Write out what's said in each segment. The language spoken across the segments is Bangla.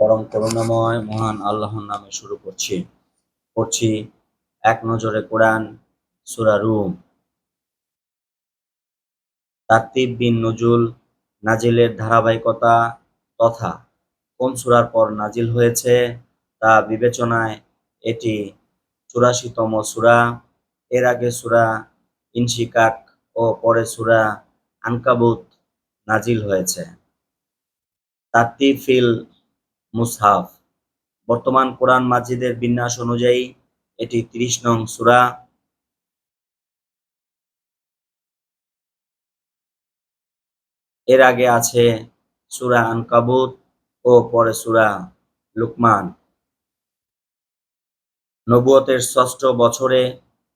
পরম করুণাময় মহান আল্লাহর নামে শুরু করছি। পড়ছি এক নজরে কোরআন, সূরা রুম। তারতিব বিন নজুল নাজিলের ধারাবাহিকতা তথা কোন সূরার পর নাজিল হয়েছে তা বিবেচনায় এটি চুরাশিতম সূরা। এর আগে সূরা ইনশিকাক ও পরে সূরা আনকাবুত নাজিল হয়েছে। তারতিব ফিল মুসহাফ। বর্তমান কোরআন মাজিদের বিন্যাস অনুযায়ী এটি ত্রিশ নং সূরা। এর আগে আছে সুরা আনকাবুত ও পরে সুরা লুকমান। নবুয়তের ষষ্ঠ বছরে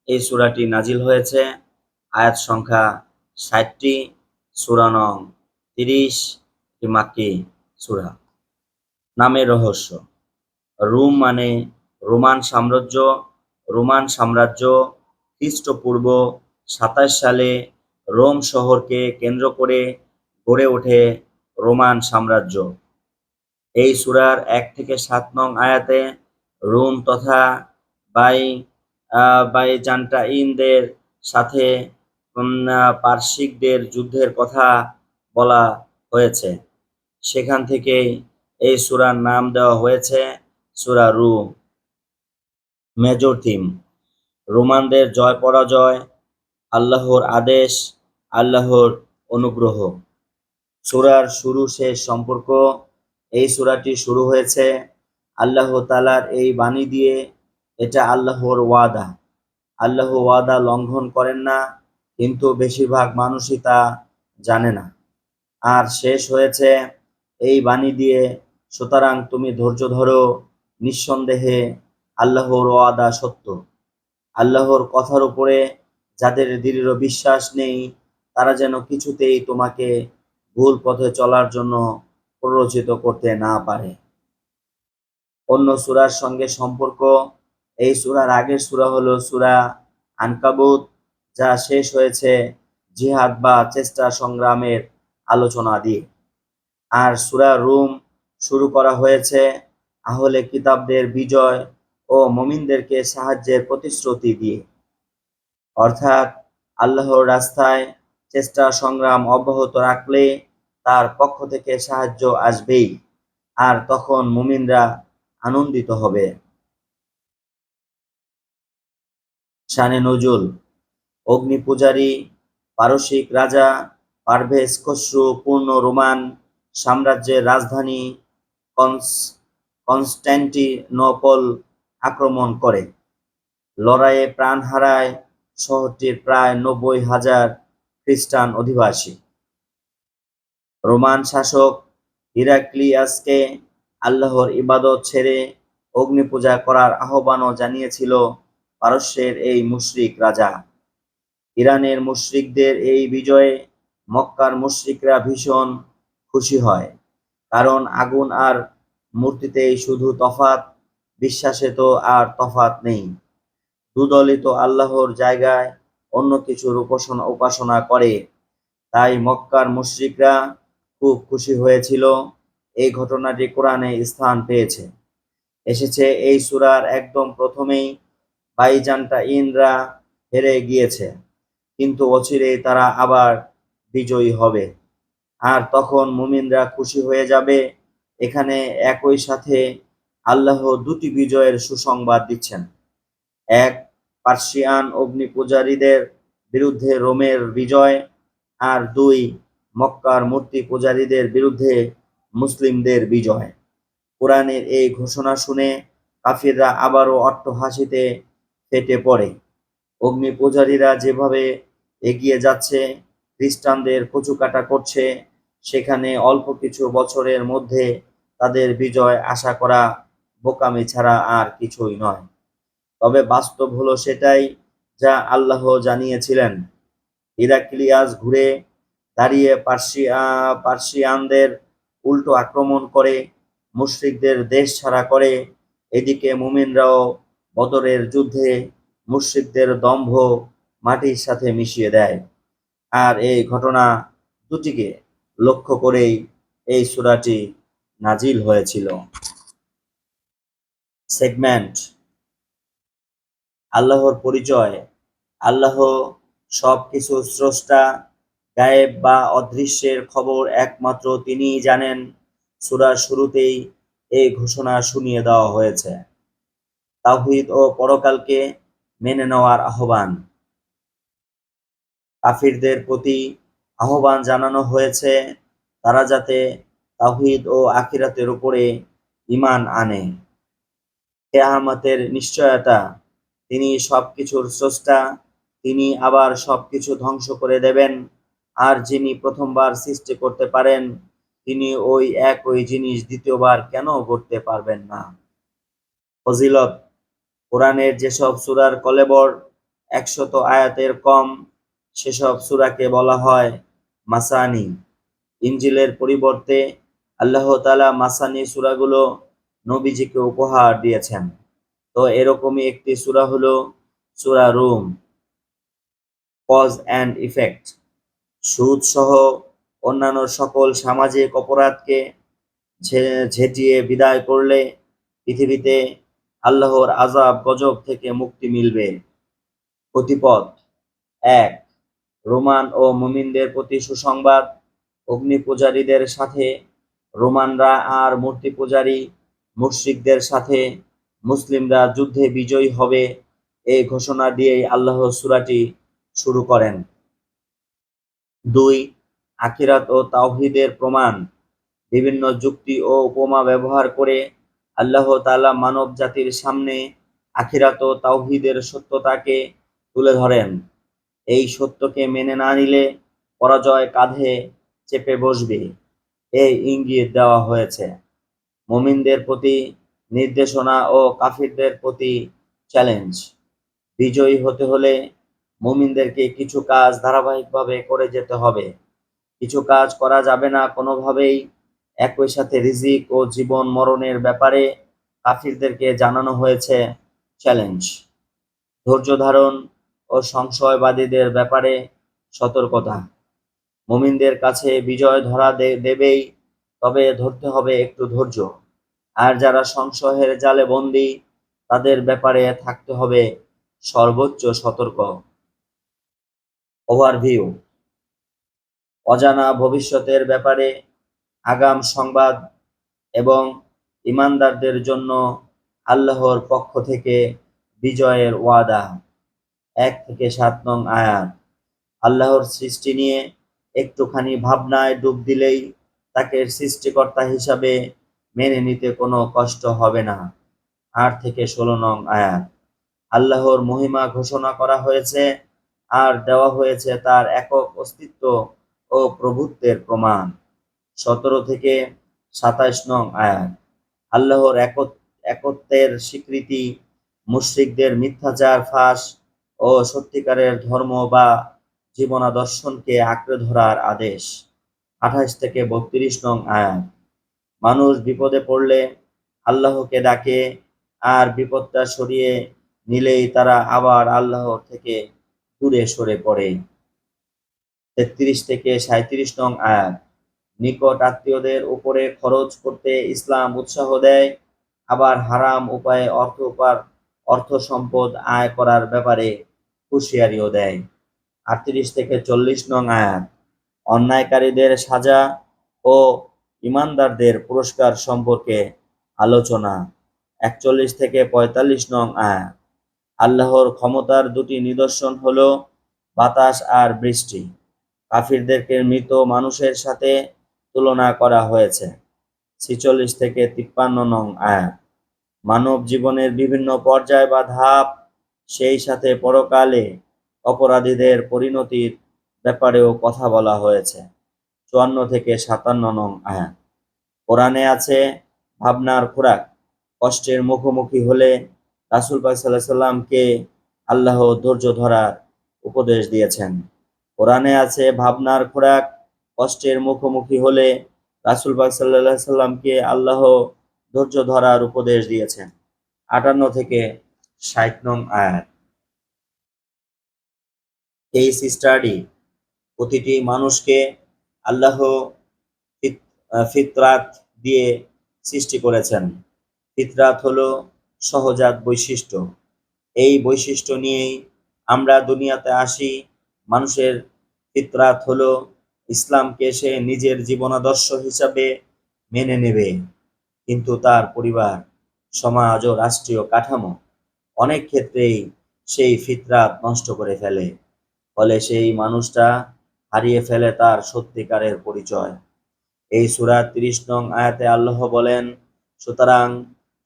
এই সূরাটি নাজিল হয়েছে। আয়াত সংখ্যা ষাটটি, সূরা নং তিরিশ মাক্কি সূরা। নামের রহস্য। রুম মানে রোমান সাম্রাজ্য রোমান সাম্রাজ্য খ্রিস্টপূর্ব সাতাশ সালে রোম শহরকে কেন্দ্র করে গড়ে ওঠে রোমান সাম্রাজ্য। এই সূরার এক থেকে সাত নং আয়াতে রোম তথা বাই বাইজান্টাইনদের সাথে উম, আহ, পারসিকদের যুদ্ধের কথা বলা হয়েছে। সেখান থেকেই এই সূরার নাম দেওয়া হয়েছে সূরা রু মেজর থিম। রোমানদের জয় পরাজয়, আল্লাহর আদেশ, আল্লাহর অনুগ্রহ। সূরার শুরু শেষ সম্পর্ক, এই সূরাটি শুরু হয়েছে আল্লাহ তালার এই বাণী দিয়ে, এটা আল্লাহর ওয়াদা। আল্লাহ ওয়াদা লঙ্ঘন করেন না, কিন্তু বেশিরভাগ মানুষই তা জানে না। আর শেষ হয়েছে এই বাণী দিয়ে সুতরাং তুমি ধৈর্য ধরো, নিঃসন্দেহে আল্লাহর ওয়াদা সত্য। আল্লাহর কথার উপরে যাদের দৃঢ় বিশ্বাস নেই, তারা যেন কিছুতেই তোমাকে ভুল পথে চলার জন্য প্ররোচিত করতে না পারে। অন্য সূরার সঙ্গে সম্পর্ক, এই সূরার আগের সূরা হলো সূরা আনকাবুত, যা শেষ হয়েছে জিহাদ বা চেষ্টা সংগ্রামের আলোচনা দিয়ে। আর সূরা রুম শুরু করা হয়েছে। আহলে কিতাবদের বিজয় ও মমিনদেরকে সাহায্যের প্রতিশ্রুতি দিয়ে। অর্থাৎ আল্লাহর রাস্তায় চেষ্টা সংগ্রাম অব্যাহত রাখলে তার পক্ষ থেকে সাহায্য আসবেই, আর তখন মুমিনরা আনন্দিত হবে। শানে নজুল, অগ্নি পূজারী, পারসিক রাজা, পারভেজ, খসরু, পূর্ণ রোমান সাম্রাজ্যের রাজধানী কনস্ট্যান্টিনোপল আক্রমণ করে। লড়াইয়ে প্রাণ হারায় শহরটির প্রায় নব্বই হাজার খ্রিস্টান অধিবাসী। রোমান শাসক হিরাক্লিয়াসকে আল্লাহর ইবাদত ছেড়ে অগ্নি পূজা করার আহ্বানও জানিয়েছিল পারস্যের এই মুশরিক রাজা। ইরানের মুশরিকদের এই বিজয়ে মক্কার মুশরিকরা ভীষণ খুশি হয়। কারণ আগুন আর মূর্তিতেই শুধু তফাত, বিশ্বাসে তো আর তফাত নেই। দুদলই তো আল্লাহর জায়গায় অন্য কিছুর উপাসনা উপাসনা করে। তাই মক্কার মুশরিকরা খুব খুশি হয়েছিল, এই ঘটনাটি কোরআনে স্থান পেয়েছে। এসেছে এই সুরার একদম প্রথমেই বাইজান্টাইনরা হেরে গিয়েছে, কিন্তু অচিরেই তারা আবার বিজয়ী হবে। আর তখন মুমিনরা খুশি হয়ে যাবে। এখানে একই সাথে আল্লাহ দুটি বিজয়ের সুসংবাদ দিচ্ছেন। এক, পার্সিয়ান অগ্নি পূজারীদের বিরুদ্ধে রোমের বিজয়। আর দুই, মক্কার মূর্তি পূজারীদের বিরুদ্ধে মুসলিমদের বিজয়। কোরআনের এই ঘোষণা শুনে কাফিররা আবারও অট্টহাসিতে ফেটে পড়ে। অগ্নি পূজারীরা যেভাবে এগিয়ে যাচ্ছে, খ্রিস্টানদের কচুকাটা করছে সেখানে অল্প কিছু বছরের মধ্যে তাদের বিজয় আশা করা বোকামি ছাড়া আর কিছুই নয়। তবে বাস্তব হলো সেটাই যা আল্লাহ জানিয়েছিলেন। হিরাক্লিয়াস ঘুরে দাঁড়িয়ে পার্সিয়া পার্সিয়ানদের উল্টো আক্রমণ করে, মুশরিকদের দেশ ছাড়া করে, এদিকে মুমিনরাও বদরের যুদ্ধে মুশরিকদের দম্ভ মাটির সাথে মিশিয়ে দেয়। আর এই ঘটনা দুটিকে লক্ষ্য করেই এই সূরাটি নাজিল হয়েছিল। সেগমেন্ট, আল্লাহর পরিচয়, আল্লাহ সব কিছু স্রষ্টা, গায়েব বা অদৃশ্যের খবর একমাত্র তিনিই জানেন। সূরার শুরুতেই এই ঘোষণা শুনিয়ে দেওয়া হয়েছে। তাওহীদ ও পরকালকে মেনে নেওয়ার আহ্বান। কাফিরদের প্রতি আহ্বান জানানো হয়েছে, তারা যাতে তাওহীদ ও আখিরাতের উপরে ঈমান আনে। কেয়ামতের নিশ্চয়তা, তিনি সবকিছুর স্রষ্টা, তিনি আবার সবকিছু ধ্বংস করে দেবেন। আর যিনি প্রথমবার সৃষ্টি করতে পারেন, তিনি ওই একই জিনিস দ্বিতীয়বার কেন করতে পারবেন না? ফজিলত, কোরআনের যেসব সূরার কলেবর, একশত আয়াতের কম, সেসব সূরাকে বলা হয় মাসানি, ইঞ্জিলের পরিবর্তে আল্লাহ তালা মাসানি সূরাগুলো নবীজিকে উপহার দিয়েছেন। তো এরকমই একটি সূরা হলো সূরা রুম। Cause and effect. সুদ সহ অন্যান্য সকল সামাজিক অপরাধকে ঝেঁটিয়ে বিদায় করলে পৃথিবীতে আল্লাহর আজাব গজব থেকে মুক্তি মিলবে। গতিপথ এক রোমান ও মুমিনদের প্রতি সুসংবাদ, অগ্নি পূজারীদের সাথে, রোমানরা আর মূর্তি পূজারী মুশরিকদের সাথে, মুসলিমরা যুদ্ধে বিজয়ী হবে এই ঘোষণা দিয়েই আল্লাহ সূরাটি শুরু করেন। দুই, আখিরাত ও তাওহীদের প্রমাণ। বিভিন্ন যুক্তি ও উপমা ব্যবহার করে আল্লাহ তালা মানব জাতির সামনে আখিরাত ও তাওহীদের সত্যতাকে তুলে ধরেন। এই সত্যকে মেনে না নিলে পরাজয় কাঁধে চেপে বসবে। এই ইঙ্গিত দেওয়া হয়েছে। মমিনদের প্রতি নির্দেশনা ও কাফিরদের প্রতি চ্যালেঞ্জ। বিজয়ী হতে হলে মুমিনদেরকে কিছু কাজ ধারাবাহিকভাবে করে যেতে হবে। কিছু কাজ করা যাবে না কোনোভাবেই। একই সাথে রিজিক ও জীবন মরণের ব্যাপারে কাফিরদেরকে জানানো হয়েছে চ্যালেঞ্জ। ধৈর্য ধারণ ও সংশয়বাদীদের ব্যাপারে সতর্কতা। মুমিনদের কাছে বিজয় ধরা দেবেই, তবে ধরতে হবে একটু ধৈর্য। আর যারা সংশয়ের জালে বন্দী, তাদের ব্যাপারে থাকতে হবে সর্বোচ্চ সতর্ক। ওভারভিউ। অজানা ভবিষ্যতের ব্যাপারে আগাম সংবাদ এবং ইমানদারদের জন্য আল্লাহর পক্ষ থেকে বিজয়ের ওয়াদা। এক থেকে সাত নং আয়াত। আল্লাহর সৃষ্টি নিয়ে একটুখানি ভাবনায় ডুব দিলেই তাকে সৃষ্টিকর্তা হিসাবে মেনে নিতে কোনো কষ্ট হবে না। আট থেকে ষোলো নং আয়াত। আল্লাহর মহিমা ঘোষণা করা হয়েছে আর দেওয়া হয়েছে তার একক অস্তিত্ব ও প্রভুত্বের প্রমাণ। সতেরো থেকে সাতাইশ নং আয়াত। আল্লাহর একত- একত্বের স্বীকৃতি মুশরিকদের মিথ্যাচার, ফাঁস ও সত্যিকারের ধর্ম বা জীবনাদর্শনকে আঁকড়ে ধরার আদেশ। আঠাশ থেকে বত্রিশ নং আয়াত। মানুষ বিপদে পড়লে আল্লাহকে ডাকে আর বিপদটা সরিয়ে নিলেই তারা আবার আল্লাহ থেকে দূরে সরে পড়ে। তেত্রিশ থেকে সাঁত্রিশ নং আয়াত। নিকট আত্মীয়দের উপরে খরচ করতে ইসলাম উৎসাহ দেয়, আবার হারাম উপায়ে অর্থ উপার অর্থ সম্পদ আয় করার ব্যাপারে হুঁশিয়ারিও দেয়। আটত্রিশ থেকে চল্লিশ নং আয়াত, অন্যায়কারীদের সাজা ও ইমানদারদের পুরস্কার সম্পর্কে আলোচনা, একচল্লিশ থেকে পঁয়তাল্লিশ নং আয়াত। আল্লাহর ক্ষমতার দুটি নিদর্শন হলো বাতাস আর বৃষ্টি। কাফিরদেরকে মৃত মানুষের সাথে তুলনা করা হয়েছে। ছিচল্লিশ থেকে তিপ্পান্ন নং আয়াত। মানব জীবনের বিভিন্ন পর্যায় বা ধাপ সেই সাথে পরকালে অপরাধীদের পরিণতির ব্যাপারেও কথা বলা হয়েছে। চুয়ান্ন থেকে সাতান্ন নং আয়াত। কোরআনে আছে, ভাবনার খোরাক। কষ্টের মুখোমুখি হলে রাসুল পাক সাল্লাহ সাল্লামকে আল্লাহ ধৈর্য ধরার উপদেশ দিয়েছেন। কোরআনে আছে, ভাবনার খোরাক। কষ্টের মুখোমুখি হলে রাসুল পাক সাল্লাহ সাল্লামকে আল্লাহ ধৈর্য ধরার উপদেশ দিয়েছেন। আটান্ন থেকে ষাট নং আয়াত। এই স্টাডি প্রতিটি মানুষকে আল্লাহ ফিতরাত দিয়ে সৃষ্টি করেছেন। ফিতরাত হলো সহজাত বৈশিষ্ট্য। এই বৈশিষ্ট্য নিয়েই আমরা দুনিয়াতে আসি। মানুষের ফিতরাত হলো ইসলামকে সে নিজের জীবনাদর্শ হিসাবে মেনে নেবে। কিন্তু তার পরিবার, সমাজ ও রাষ্ট্রীয় কাঠামো অনেক ক্ষেত্রেই সেই ফিতরাত নষ্ট করে ফেলে। ফলে সেই মানুষটা হারিয়ে ফেলে তার সত্যিকারের পরিচয়। এই সুরা তিরিশ নং আয়াতে আল্লাহ বলেন, সুতরাং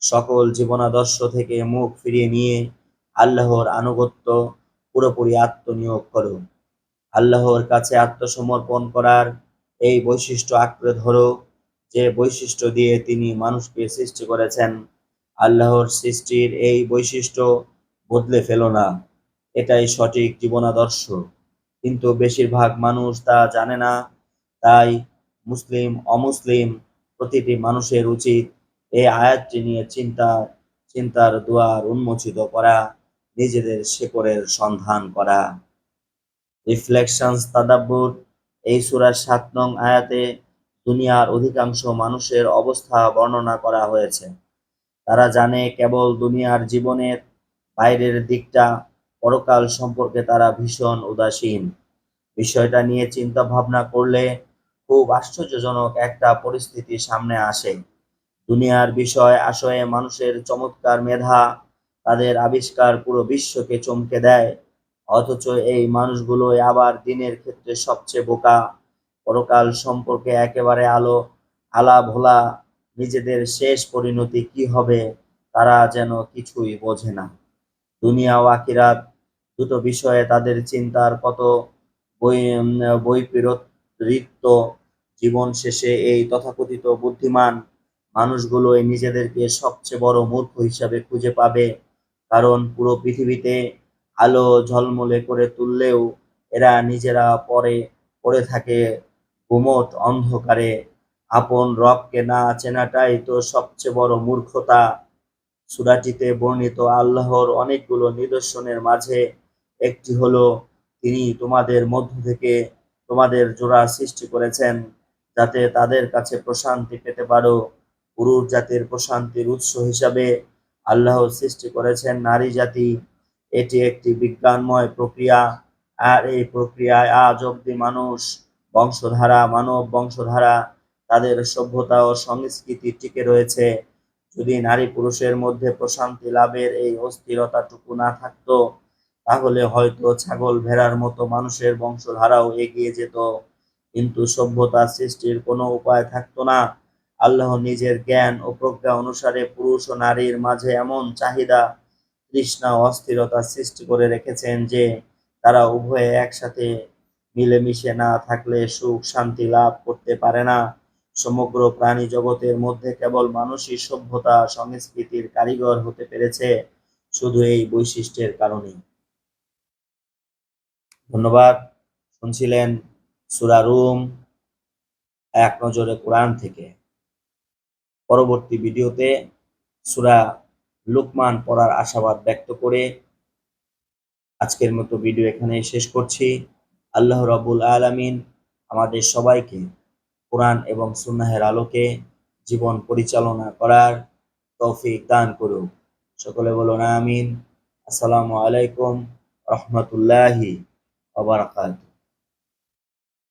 সকল জীবনাদর্শ থেকে মুখ ফিরিয়ে নিয়ে আল্লাহর আনুগত্য পুরোপুরি আত্মনিয়োগ করো। আল্লাহর কাছে আত্মসমর্পণ করার এই বৈশিষ্ট্য আঁকড়ে ধরো, যে বৈশিষ্ট্য দিয়ে তিনি মানুষকে সৃষ্টি করেছেন। আল্লাহর সৃষ্টির এই বৈশিষ্ট্য বদলে ফেলো না। এটাই সঠিক জীবনাদর্শ। কিন্তু বেশিরভাগ মানুষ তা জানে না। তাই মুসলিম, অমুসলিম প্রতিটি মানুষের উচিত এই আয়াতটি নিয়ে চিন্তা, চিন্তার দুয়ার উন্মোচিত করা, নিজেদের শেকড়ের সন্ধান করা। রিফ্লেকশনস, তাদাব্বুর এই সূরার সাত নং আয়াতে দুনিয়ার অধিকাংশ মানুষের অবস্থা বর্ণনা করা হয়েছে। তারা জানে কেবল দুনিয়ার জীবনের বাইরের দিকটা, পরকাল সম্পর্কে তারা ভীষণ উদাসীন। বিষয়টা নিয়ে চিন্তা ভাবনা করলে খুব আশ্চর্যজনক একটা পরিস্থিতি সামনে আসে। দুনিয়ার বিষয় আশয়ে মানুষের চমৎকার মেধা তাদের আবিষ্কার পুরো বিশ্বকে চমকে দেয়। অথচ এই মানুষগুলোই আবার দিনের ক্ষেত্রে সবচেয়ে বোকা। পরকাল সম্পর্কে একেবারে আলো আলা ভোলা নিজেদের শেষ পরিণতি কি হবে তারা যেন কিছুই বোঝে না। দুনিয়া ও আখিরাত দুটো বিষয়ে তাদের চিন্তার কত বই বৈপরীত্য জীবন শেষে এই তথাকথিত বুদ্ধিমান মানুষগুলোই নিজেদেরকে সবচেয়ে বড় মূর্খ হিসাবে খুঁজে পাবে। কারণ পুরো পৃথিবীতে আলো ঝলমলে করে তুললেও এরা নিজেরা পরে, পড়ে থাকে গুমট অন্ধকারে আপন রবকে না চেনাটাই তো সবচেয়ে বড় মূর্খতা। সুরাটিতে বর্ণিত আল্লাহর অনেকগুলো নিদর্শনের মাঝে একটি হলো, তিনি তোমাদের মধ্য থেকে তোমাদের জোড়া সৃষ্টি করেছেন যাতে তাদের কাছে প্রশান্তি পেতে পারো। পুরুষ জাতির প্রশান্তির উৎস হিসাবে আল্লাহ সৃষ্টি করেছেন নারী জাতি। এটি একটি বিজ্ঞানময় প্রক্রিয়া, আর এই প্রক্রিয়ায় আজ অব্দি মানুষ বংশধারা, মানব বংশধারা তাদের সভ্যতা ও সংস্কৃতি টিকে রয়েছে। যদি নারী পুরুষের মধ্যে প্রশান্তি লাভের এই অস্থিরতাটুকু না থাকতো, তাহলে হয়তো ছাগল ভেড়ার মতো মানুষের বংশধারাও এগিয়ে যেত। কিন্তু সভ্যতা সৃষ্টির কোনো উপায় থাকতো না। আল্লাহ নিজের জ্ঞান ও প্রজ্ঞা অনুসারে পুরুষ ও নারীর মাঝে এমন চাহিদা, তৃষ্ণা অস্থিরতা সৃষ্টি করে রেখেছেন যে, তারা উভয়ে একসাথে মিলেমিশে না থাকলে সুখ শান্তি লাভ করতে পারে না। সমগ্র প্রাণী জগতের মধ্যে কেবল মানুষই সভ্যতা, সংস্কৃতির কারিগর হতে পেরেছে, শুধু এই বৈশিষ্ট্যের কারণে ধন্যবাদ। শুনছিলেন সুরা রুম এক নজরে কোরআন থেকে। পরবর্তী ভিডিওতে সুরা লুকমান পড়ার আশাবাদ ব্যক্ত করে আজকের মতো ভিডিও এখানে শেষ করছি। আল্লাহ রবুল আলমিন আমাদের সবাইকে কোরআন এবং সুন্নাহের আলোকে জীবন পরিচালনা করার তৌফিক দান করুক। সকলে বলুন আমিন। আসসালামু আলাইকুম রহমতুল্লাহি ওবরাকাতুহ